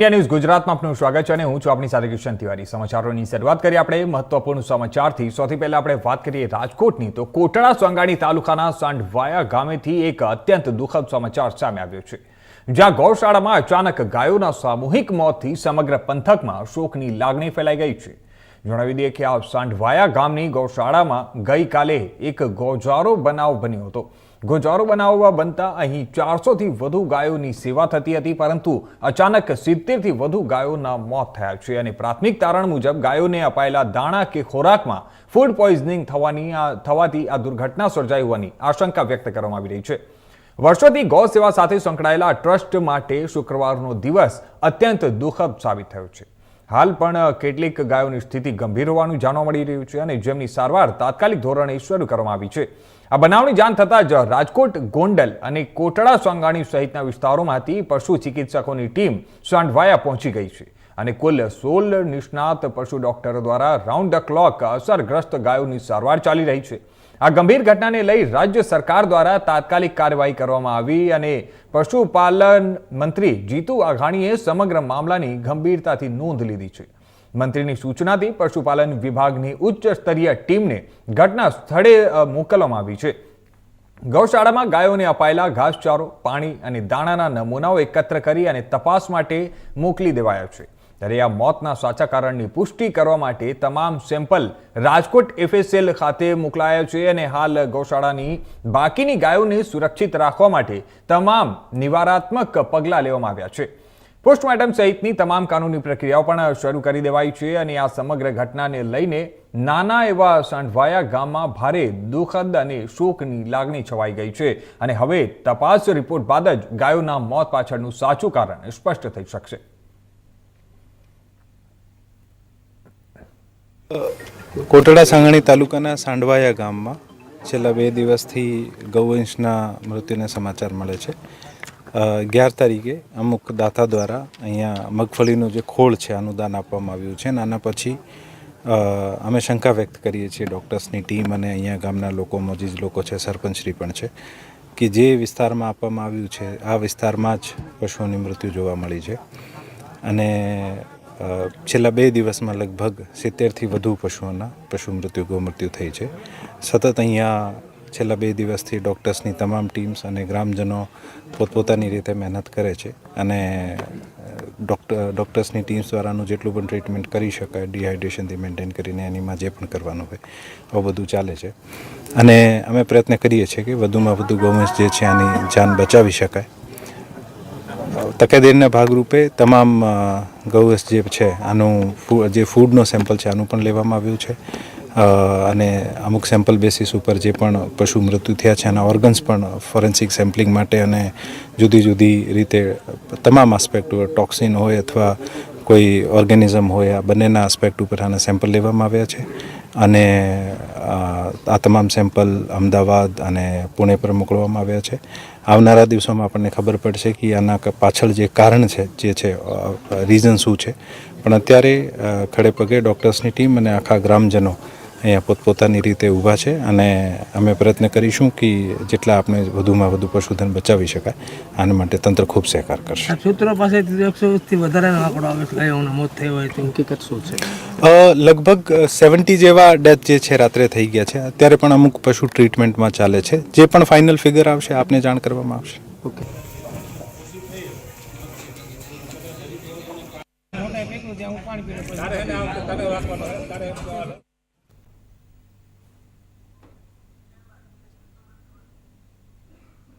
India news ગુજરાતમાં આપનું સ્વાગત છે અને હું છું આપની સાથે કિશન તિવારી. સમાચારોની શરૂઆત કરીએ આપણે મહત્વપૂર્ણ સમાચારથી. સૌથી પહેલા આપણે વાત કરીએ રાજકોટની. તો કોટડા સોંગાણી તાલુકાના સાંઢવાયા ગામેથી એક અત્યંત દુઃખદ સમાચાર સામે આવ્યો છે. જ્યાં ગૌશાળામાં અચાનક ગાયોના સામૂહિક મોતથી સમગ્ર પંથકમાં શોકની લાગણી ફેલાઈ ગઈ છે. જણાવી દઈએ કે આ સાંઢવાયા ગામની ગૌશાળામાં ગઈકાલે એક ગોજારો બનાવ બન્યો હતો. ગોજારો બનાવવા બનતા અહીં ચારસોથી વધુ ગાયોની સેવા થતી હતી, પરંતુ અચાનક સિત્તેરથી વધુ ગાયોના મોત થયા છે અને પ્રાથમિક તારણ મુજબ ગાયોને અપાયેલા દાણા કે ખોરાકમાં ફૂડ પોઈઝનિંગ થવાની આ- થવાથી આ દુર્ઘટના સર્જાઈ હોવાની આશંકા વ્યક્ત કરવામાં આવી રહી છે. વર્ષોથી ગૌ સેવા સાથે સંકળાયેલા ટ્રસ્ટ માટે શુક્રવારનો દિવસ અત્યંત દુઃખદ સાબિત થયો છે. હાલ પણ કેટલીક ગાયોની સ્થિતિ ગંભીર હોવાનું જાણવા મળી રહ્યું છે અને જેમની સારવાર તાત્કાલિક ધોરણે શરૂ કરવામાં આવી છે. આ બનાવની જાણ થતાં જ રાજકોટ, ગોંડલ અને કોટડા સોંગાણી સહિતના વિસ્તારોમાંથી પશુ ચિકિત્સકોની ટીમ સાંઢવાયા પહોંચી ગઈ છે અને કુલ સોળ નિષ્ણાત પશુ ડોક્ટરો દ્વારા રાઉન્ડ ધ ક્લોક અસરગ્રસ્ત ગાયોની સારવાર ચાલી રહી છે. આ ગંભીર ઘટનાને લઈ રાજ્ય સરકાર દ્વારા તાત્કાલિક કાર્યવાહી કરવામાં આવી અને પશુપાલન મંત્રી જીતુ આઘાણીએ સમગ્ર મામલાની ગંભીરતાથી નોંધ લીધી છે. મંત્રીની સૂચનાથી પશુપાલન વિભાગની ઉચ્ચ સ્તરીય ટીમને ઘટના સ્થળે મોકલવામાં આવી છે. ગૌશાળામાં ગાયોને અપાયેલા ઘાસચારો, પાણી અને દાણાના નમૂનાઓ એકત્ર કરી અને તપાસ માટે મોકલી દેવાયા છે. ત્યારે આ મોતના સાચા કારણની પુષ્ટિ કરવા માટે તમામ સેમ્પલ રાજકોટ એફએસએલ ખાતે મોકલાયા છે અને હાલ ગૌશાળાની બાકીની ગાયોને સુરક્ષિત રાખવા માટે તમામ નિવારાત્મક પગલાં લેવામાં આવ્યા છે. પોસ્ટમોર્ટમ સહિતની તમામ કાનૂની પ્રક્રિયાઓ પણ શરૂ કરી દેવાઈ છે અને આ સમગ્ર ઘટનાને લઈને નાના એવા સાંઢવાયા ગામમાં ભારે દુઃખદ અને શોકની લાગણી છવાઈ ગઈ છે અને હવે તપાસ રિપોર્ટ બાદ જ ગાયોના મોત પાછળનું સાચું કારણ સ્પષ્ટ થઈ શકશે. કોટડા સાંગણી તાલુકાના સાંડવાયા ગામમાં છેલ્લા બે દિવસથી ગૌવંશના મૃત્યુના સમાચાર મળે છે. અગિયાર તારીખે અમુક દાતા દ્વારા અહીંયા મગફળીનું જે ખોળ છે આનું દાન આપવામાં આવ્યું છે અને આના પછી અમે શંકા વ્યક્ત કરીએ છીએ ડૉક્ટર્સની ટીમ અને અહીંયા ગામના લોકો, મોજીજ લોકો છે, સરપંચશ્રી પણ છે કે જે વિસ્તારમાં આપવામાં આવ્યું છે, આ વિસ્તારમાં જ પશુઓની મૃત્યુ જોવા મળી છે. અને છેલ્લા બે દિવસમાં લગભગ સિત્તેરથી વધુ પશુઓના પશુ મૃત્યુ, ગૌમૃત્યુ થઈ છે. સતત અહીંયા છેલ્લા બે દિવસથી ડૉક્ટર્સની તમામ ટીમ્સ અને ગ્રામજનો પોતપોતાની રીતે મહેનત કરે છે અને ડૉક્ટર ડૉક્ટર્સની ટીમ્સ દ્વારાનું જેટલું પણ ટ્રીટમેન્ટ કરી શકાય, ડિહાઇડ્રેશનથી મેન્ટેન કરીને એનીમાં જે પણ કરવાનું હોય, આવું બધું ચાલે છે. અને અમે પ્રયત્ન કરીએ છીએ કે વધુમાં વધુ ગૌવંશ જે છે આની જાન બચાવી શકાય. તકેદારીના ભાગરૂપે તમામ ગૌવસ જે છે, આનું જે ફૂડનો સેમ્પલ છે, આનું પણ લેવામાં આવ્યું છે. અને અમુક સેમ્પલ બેસિસ ઉપર જે પણ પશુ મૃત્યુ થયા છે, આના ઓર્ગન્સ પણ ફોરેન્સિક સેમ્પલિંગ માટે અને જુદી જુદી રીતે તમામ આસ્પેક્ટ ઉપર ટોક્સિન હોય અથવા કોઈ ઓર્ગેનિઝમ હોય, આ બંનેના આસ્પેક્ટ ઉપર આના સેમ્પલ લેવામાં આવ્યા છે. અને આ તમામ સેમ્પલ અમદાવાદ અને પુણે પર મોકલવામાં આવ્યા છે. આવનારા દિવસોમાં આપણને ખબર પડશે કે આના પાછળ જે કારણ છે, જે છે રીઝન શું છે. પણ અત્યારે ખડેપગે ખડે પગે ડૉક્ટર્સની ટીમ અને આખા ગ્રામજનો અહીંયા પોતપોતાની રીતે ઊભા છે અને અમે પ્રયત્ન કરીશું કે જેટલા આપણે વધુમાં વધુ પશુધન બચાવી શકાય આના માટે તંત્ર ખૂબ સહકાર કરશે. સૂત્રો પાસેથી એકસો વીસથી આંકડો આવે છે. ગાયોના મોત થયા હોય તો હકીકત શું છે? લગભગ સેવન્ટી જેવા ડેથ જે છે રાત્રે થઈ ગયા છે. અત્યારે પણ અમુક પશુ ટ્રીટમેન્ટમાં ચાલે છે. જે પણ ફાઇનલ ફિગર આવશે આપને જાણ કરવામાં આવશે. ઓકે. પાણી